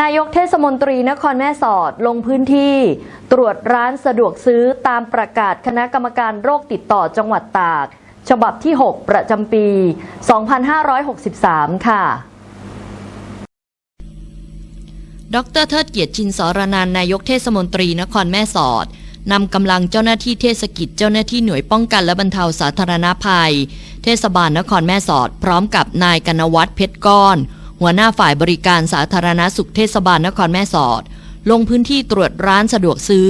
นายกเทศมนตรีนครแม่สอดลงพื้นที่ ตรวจร้านสะดวกซื้อตามประกาศคณะกรรมการโรคติดต่อจังหวัดตาก ฉบับที่ 6 ประจำปี 2563 ค่ะดรเทิดเกียรติชินสรนันนายกเทศมนตรีนครแม่สอดนำกำลังเจ้าหน้าที่เทศกิจเจ้าหน้าที่หน่วยป้องกันและบรรเทาสาธารณภัย เทศบาลนครแม่สอด พร้อมกับนายกนวัฒน์เพชรก้อน หัวหน้าฝ่ายบริการสาธารณสุขเทศบาลนครแม่สอด ลงพื้นที่ตรวจร้านสะดวกซื้อ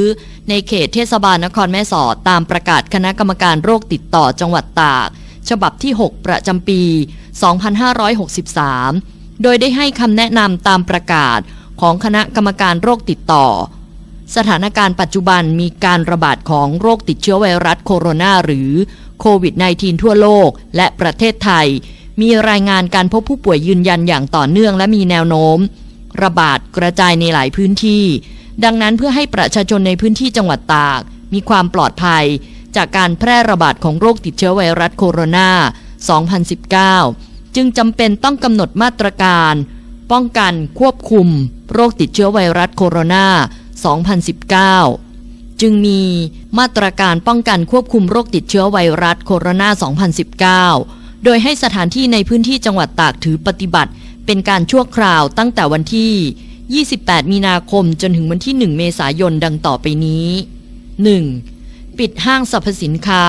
ในเขตเทศบาลนครแม่สอด ตามประกาศคณะกรรมการโรคติดต่อจังหวัดตาก ฉบับที่ 6 ประจำปี 2563 โดยได้ให้คำแนะนำตามประกาศของคณะกรรมการโรคติดต่อ สถานการณ์ปัจจุบันมีการระบาดของโรคติดเชื้อไวรัสโคโรนาหรือโควิด -19 ทั่วโลกและประเทศไทย มีรายงานการพบผู้ป่วยยืนยันอย่างต่อเนื่องและมีแนวโน้ม ระบาดกระจายในหลายพื้นที่ ดังนั้นเพื่อให้ประชาชนในพื้นที่จังหวัดตาก มีความปลอดภัย จากการแพร่ระบาดของโรคติดเชื้อไวรัสโคโรนา 2019 จึงจำเป็นต้องกำหนดมาตรการ ป้องกันควบคุม โรคติดเชื้อไวรัสโคโรนา 2019จึงมีมาตรการป้องกันควบคุมโรคติดเชื้อไวรัสโคโรนา 2019 โดยให้สถานที่ในพื้นที่จังหวัดตากถือปฏิบัติ เป็นการชั่วคราวตั้งแต่วันที่ 28 มีนาคมจนถึงวันที่ 1 เมษายนดังต่อไปนี้ 1. ปิดห้างสรรพสินค้า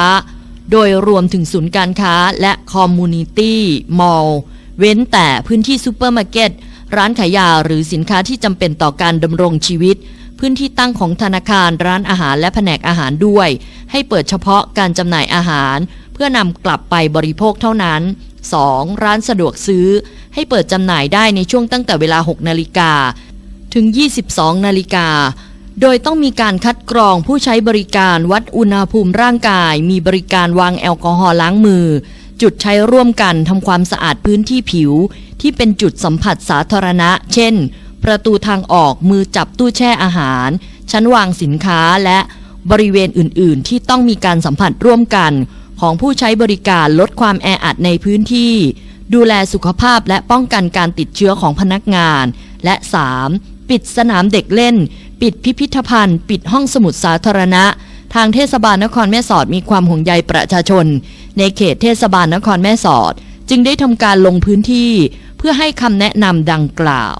โดยรวมถึงศูนย์การค้าและคอมมูนิตี้มอลล์เว้นแต่พื้นที่ซูเปอร์มาร์เก็ตร้านขายยาหรือสินค้าที่จำเป็นต่อการดำรงชีวิต พื้นที่ตั้งของธนาคารร้านอาหารและแผนกอาหารด้วย ให้เปิดเฉพาะการจำหน่ายอาหาร พื่อนำกลับไปบริโภคเท่านั้น 2. ร้านสะดวกซื้อ ให้เปิดจำหน่ายได้ในช่วงตั้งแต่เวลา 6 นาฬิกา ถึง 22 นาฬิกา โดยต้องมีการคัดกรองผู้ใช้บริการวัดอุณหภูมิร่างกาย มีบริการวางแอลกอฮอล์ล้างมือ จุดใช้ร่วมกันทำความสะอาดพื้นที่ผิว ที่เป็นจุดสัมผัสสาธารณะ เช่น ประตูทางออกมือจับตู้แช่อาหาร ชั้นวางสินค้าและบริเวณอื่น ๆ ที่ต้องมีการสัมผัสร่วมกัน ของผู้ใช้บริการลดความแออัดในพื้นที่ ดูแลสุขภาพและป้องกันการติดเชื้อของพนักงาน และ 3. ปิดสนามเด็กเล่น ปิดพิพิธภัณฑ์ ปิดห้องสมุดสาธารณะ ทางเทศบาลนครแม่สอดมีความห่วงใยประชาชน ในเขตเทศบาลนครแม่สอด จึงได้ทำการลงพื้นที่ เพื่อให้คำแนะนำดังกล่าว